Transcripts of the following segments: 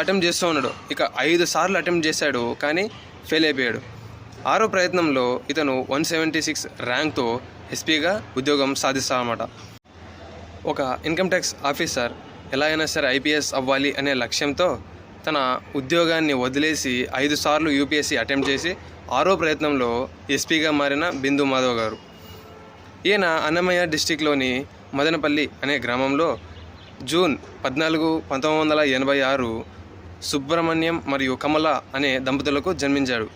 Attempt చేస్తూ ఉన్నాడు. ఇక ఐదు సార్లు అటెంప్ట్ చేశాడు కానీ ఫెయిల్ అయిపోయాడు. ఆరో ప్రయత్నంలో ఇతను వన్ సెవెంటీ సిక్స్ ర్యాంక్తో ఎస్పీగా ఉద్యోగం సాధిస్తామన్నమాట ఒక ఇన్కమ్ ట్యాక్స్ ఆఫీసర్ ఎలా అయినా సరే ఐపీఎస్ అవ్వాలి అనే లక్ష్యంతో తన ఉద్యోగాన్ని వదిలేసి ఐదు సార్లు యూపీఎస్సీ అటెంప్ట్ చేసి ఆరో ప్రయత్నంలో ఎస్పీగా మారిన బిందు మాధవ్ గారు. ఈయన అన్నమయ్య డిస్టిక్లోని మదనపల్లి అనే గ్రామంలో జూన్ పద్నాలుగు పంతొమ్మిది వందల ఎనభై ఆరు సుబ్రహ్మణ్యం మరియు కమల అనే దంపతులకు జన్మించాడు.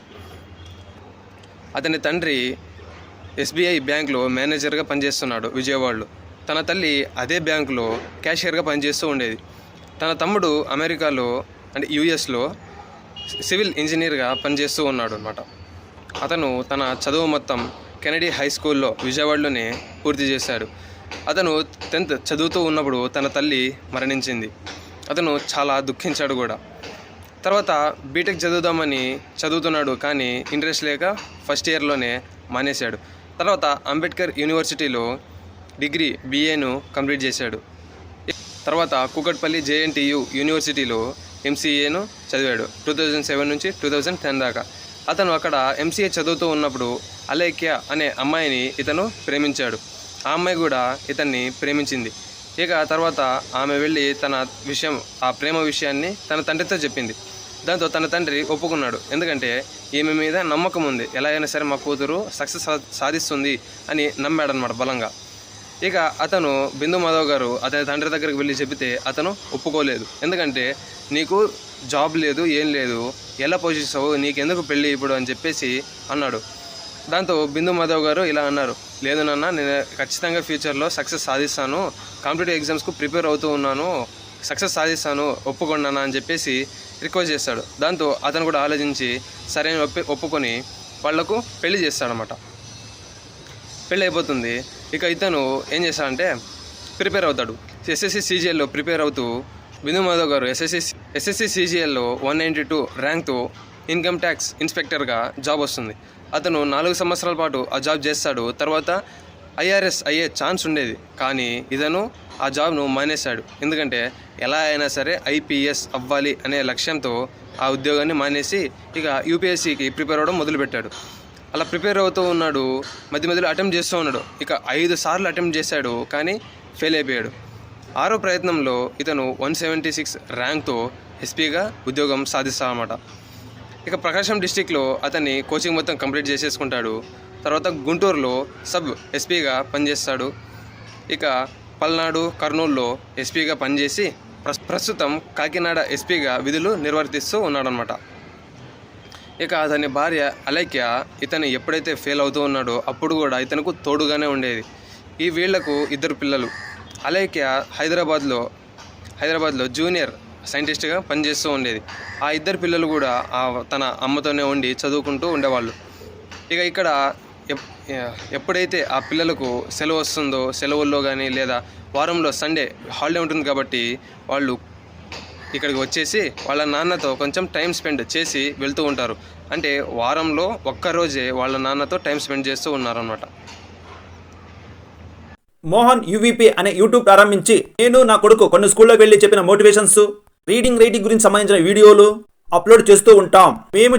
అతని తండ్రి ఎస్బీఐ బ్యాంకులో మేనేజర్గా పనిచేస్తున్నాడు విజయవాడలో. తన తల్లి అదే బ్యాంకులో క్యాషియర్గా పనిచేస్తూ ఉండేది. తన తమ్ముడు అమెరికాలో అంటే యుఎస్లో సివిల్ ఇంజనీర్గా పనిచేస్తూ ఉన్నాడు అనమాట అతను తన చదువు మొత్తం కెనడీ హై స్కూల్లో విజయవాడలోనే పూర్తి చేశాడు. అతను టెన్త్ చదువుతూ ఉన్నప్పుడు తన తల్లి మరణించింది. అతను చాలా దుఃఖించాడు కూడా. తర్వాత బీటెక్ చదువుదామని చదువుతున్నాడు కానీ ఇంట్రెస్ట్ లేక ఫస్ట్ ఇయర్లోనే మానేశాడు. తర్వాత అంబేద్కర్ యూనివర్సిటీలో డిగ్రీ బీఏను కంప్లీట్ చేశాడు. తర్వాత కూకట్పల్లి జేఎన్టీయు యూనివర్సిటీలో ఎంసీఏను చదివాడు టూ థౌజండ్ సెవెన్ నుంచి టూ థౌజండ్ టెన్ దాకా. అతను అక్కడ ఎంసీఏ చదువుతూ ఉన్నప్పుడు అలేఖ్య అనే అమ్మాయిని ఇతను ప్రేమించాడు. ఆ అమ్మాయి కూడా ఇతన్ని ప్రేమించింది. ఇక తర్వాత ఆమె వెళ్ళి తన విషయం ఆ ప్రేమ విషయాన్ని తన తండ్రితో చెప్పింది. దాంతో తన తండ్రి ఒప్పుకున్నాడు. ఎందుకంటే ఈమె మీద నమ్మకం ఉంది. ఎలా అయినా సరే మా కూతురు సక్సెస్ సాధిస్తుంది అని నమ్మాడనమాట బలంగా. ఇక అతను బిందు మాధవ్ గారు అతని తండ్రి దగ్గరికి వెళ్ళి చెబితే అతను ఒప్పుకోలేదు. ఎందుకంటే నీకు జాబ్ లేదు ఏం లేదు ఎలా పోషిస్తావు నీకెందుకు పెళ్ళి ఇప్పుడు అని చెప్పేసి అన్నాడు. దాంతో బిందు మాధవ్ గారు ఇలా అన్నారు లేదు నాన్న నేను ఖచ్చితంగా ఫ్యూచర్లో సక్సెస్ సాధిస్తాను కాంపిటేటివ్ ఎగ్జామ్స్కు ప్రిపేర్ అవుతూ ఉన్నాను సక్సెస్ సాధిస్తాను ఒప్పుకోండి నాన్న అని చెప్పేసి రిక్వెస్ట్ చేస్తాడు. దాంతో అతను కూడా ఆలోచించి సరైన ఒప్పి ఒప్పుకొని వాళ్ళకు పెళ్ళి చేస్తాడనమాట పెళ్ళి అయిపోతుంది. ఇక ఇతను ఏం చేస్తాడంటే ప్రిపేర్ అవుతాడు. ఎస్ఎస్సి సీజీఎల్లో ప్రిపేర్ అవుతూ బిందు మాధవ్ గారు ఎస్ఎస్సి ఎస్ఎస్సి సీజీఎల్లో వన్ నైంటీ టూ ర్యాంక్తో ఇన్కమ్ ట్యాక్స్ ఇన్స్పెక్టర్గా జాబ్ వస్తుంది. అతను నాలుగు సంవత్సరాల పాటు ఆ జాబ్ చేస్తాడు. తర్వాత ఐఆర్ఎస్ అయ్యే ఛాన్స్ ఉండేది. కానీ ఇతను ఆ జాబ్ను మానేశాడు. ఎందుకంటే ఎలా అయినా సరే ఐపీఎస్ అవ్వాలి అనే లక్ష్యంతో ఆ ఉద్యోగాన్ని మానేసి ఇక యూపీఎస్సికి ప్రిపేర్ అవ్వడం మొదలుపెట్టాడు. అలా ప్రిపేర్ అవుతూ ఉన్నాడు. మధ్య మధ్యలో అటెంప్ట్ చేస్తూ ఉన్నాడు. ఇక ఐదు సార్లు అటెంప్ట్ చేశాడు కానీ ఫెయిల్ అయిపోయాడు. ఆరో ప్రయత్నంలో ఇతను వన్ సెవెంటీ సిక్స్ ర్యాంక్తో ఎస్పీగా ఉద్యోగం సాధిస్తాడనమాట ఇక ప్రకాశం డిస్టిక్లో అతన్ని కోచింగ్ మొత్తం కంప్లీట్ చేసేసుకుంటాడు. తర్వాత గుంటూరులో సబ్ ఎస్పీగా పనిచేస్తాడు. ఇక పల్నాడు కర్నూలులో ఎస్పీగా పనిచేసి ప్రస్- ప్రస్తుతం కాకినాడ ఎస్పీగా విధులు నిర్వర్తిస్తూ ఉన్నాడనమాట ఇక అతని భార్య అలైక్య ఇతను ఎప్పుడైతే ఫెయిల్ అవుతూ ఉన్నాడో అప్పుడు కూడా ఇతనుకు తోడుగానే ఉండేది. ఈ వీళ్ళకు ఇద్దరు పిల్లలు. అలైక్య హైదరాబాద్లో హైదరాబాద్లో జూనియర్ సైంటిస్ట్గా పనిచేస్తూ ఉండేది. ఆ ఇద్దరు పిల్లలు కూడా తన అమ్మతోనే ఉండి చదువుకుంటూ ఉండేవాళ్ళు. ఇక ఇక్కడ ఎప్పుడైతే ఆ పిల్లలకు సెలవు వస్తుందో సెలవుల్లో కానీ లేదా వారంలో సండే హాలిడే ఉంటుంది కాబట్టి వాళ్ళు ఇక్కడికి వచ్చేసి వాళ్ళ నాన్నతో కొంచెం టైం స్పెండ్ చేసి వెళ్తూ ఉంటారు. అంటే వారంలో ఒక్కరోజే వాళ్ళ నాన్నతో టైం స్పెండ్ చేస్తూ ఉన్నారనమాట మోహన్ యూవీపీ అనే యూట్యూబ్ ప్రారంభించి నేను నా కొడుకు కొన్ని స్కూల్లో వెళ్ళి చెప్పిన మోటివేషన్స్ రీడింగ్ రైటింగ్ గురించి సంబంధించిన వీడియోలు అప్లోడ్ చేస్తూ ఉంటాం. మేము